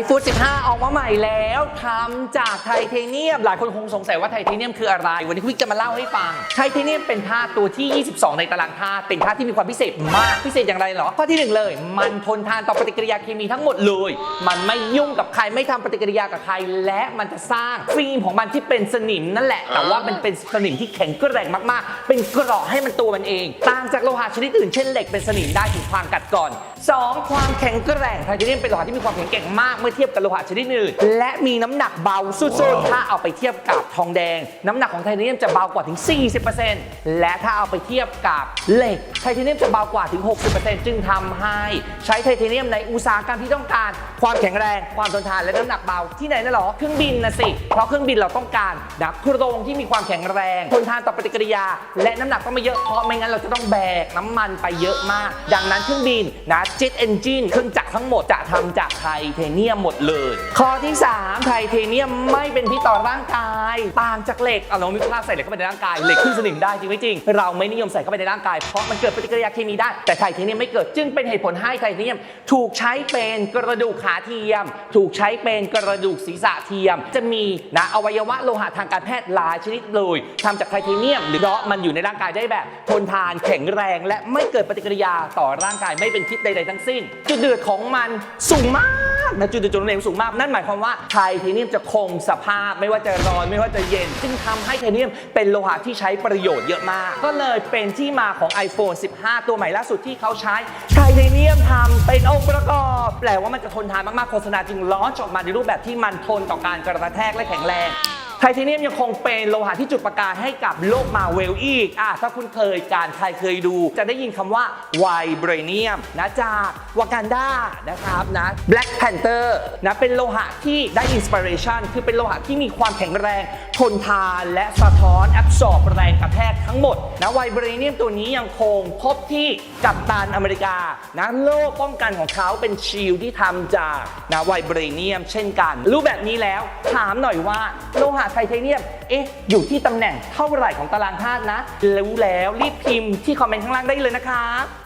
iPhone 15 ออกมาใหม่แล้วทำจากไทเทเนียม หลายคนคงสงสัยว่าไทเทเนียมคืออะไร วันนี้คุณวิกจะมาเล่าให้ฟัง ไทเทเนียมเป็นธาตุตัวที่ 22 ในตารางธาตุเป็นธาตุที่มีความพิเศษมากพิเศษอย่างไรเหรอ ข้อที่หนึ่งเลย มันทนทานต่อปฏิกิริยาเคมีทั้งหมดเลย มันไม่ยุ่งกับใครไม่ทำปฏิกิริยากับใคร และมันจะสร้างฟิล์มของมันที่เป็นสนิมนั่นแหละ แต่ว่ามันเป็นสนิมที่แข็งแกร่งมากๆ เป็นเกราะให้มันตัวมันเอง ต่างจากโลหะชนิดอื่นเช่นเหล็กเป็นสนิมได้ถึงความกัดก่อน 2. ความแข็งแกร่งไทเทเนียมเป็นโลหะที่มีความแข็งแกร่งมากเมื่อเทียบกับโลหะชนิดอื่นและมีน้ำหนักเบาสุดๆถ้าเอาไปเทียบกับทองแดง น้ำหนักของไทเทเนียมจะเบากว่าถึง 40%และถ้าเอาไปเทียบกับเหล็กไทเทเนียมจะเบากว่าถึง 60%จึงทำให้ใช้ไทเทเนียมในอุตสาหกรรมที่ต้องการ ความแข็งแรงความทนทานและน้ำหนักเบาที่ไหนน่ะหรอเครื่องบินนะสิเพราะเครื่องบินเราต้องการดักโครงที่มีความแข็งแรงทนทานต่อปฏิกิริยา และน้ำหนักต้องไม่เยอะเพราะไม่งั้นเราจะต้องแบกน้ำมันไปเยอะมาก ดังนั้นเครื่องบินนะเจ็ตเอนจินเครื่องจักรทั้งหมดจะทำจากไทเทเนียมหมดเลย ข้อที่ 3 ไทเทเนียมไม่เป็นพิษต่อร่างกายต่างจากเหล็กเอาเราไม่กล้าใส่เหล็กเข้าไปในร่างกายเหล็กขึ้นสนิมได้จริงไม่จริง เราไม่นิยมใส่เข้าไปในร่างกายเพราะมันเกิดปฏิกิริยาเคมีได้ แต่ไทเทเนียมไม่เกิดจึงเป็นเหตุผลให้ไทเทเนียม ถูกใช้เป็นกระดูกขาเทียม ถูกใช้เป็นกระดูกศีรษะเทียม จะมีนะอวัยวะโลหะทางการแพทย์หลายชนิดเลยทำจากไทเทเนียม หรือเพราะมันอยู่ในร่างกายได้แบบทนทานแข็งแรง และไม่เกิดปฏิกิริยาต่อร่างกายไม่เป็นพิษใดๆทั้งสิ้น จุดเดือดของมันสูงมากนะจุดเดือดจุดเร็วสูงมาก นั่นหมายความว่าไทเทเนียมจะคงสภาพไม่ว่าจะร้อนไม่ว่าจะเย็นจึงทำให้ไทเทเนียมเป็นโลหะที่ใช้ประโยชน์เยอะมาก ก็เลยเป็นที่มาของ iPhone 15 ตัวใหม่ล่าสุดที่เขาใช้ไทเทเนียมทำเป็นองค์ประกอบแปลว่ามันจะทนทานมากๆโฆษณาจึงล้อนออกมาในรูปแบบที่มันทนต่อการกระแทกและแข็งแรง ไทเทเนียมยังคงเป็นโลหะที่จุดประกายให้กับโลกมาเวลอีกอะถ้าคุณเคยการใครเคยดู จะได้ยินคำว่าไวเบรเนียมนะจากวากันดานะครับนะ Black Panther นะเป็นโลหะที่ได้อินสปิเรชันคือเป็นโลหะที่มีความแข็งแรง ทนทานและสะท้อนแอบสอบแรงกระแทกทั้งหมดนะไวเบรเนียมตัวนี้ยังคงพบที่กัปตันอเมริกานะโล่ป้องกันของเขาเป็นชิลที่ทำจากนะไวเบรเนียม เช่นกัน รู้แบบนี้แล้วถามหน่อยว่าโลหะไทเทเนียม เอ๊ะ อยู่ที่ตำแหน่งเท่าไหร่ของตารางธาตุนะ รู้แล้วรีบพิมพ์ที่คอมเมนต์ข้างล่างได้เลยนะครับ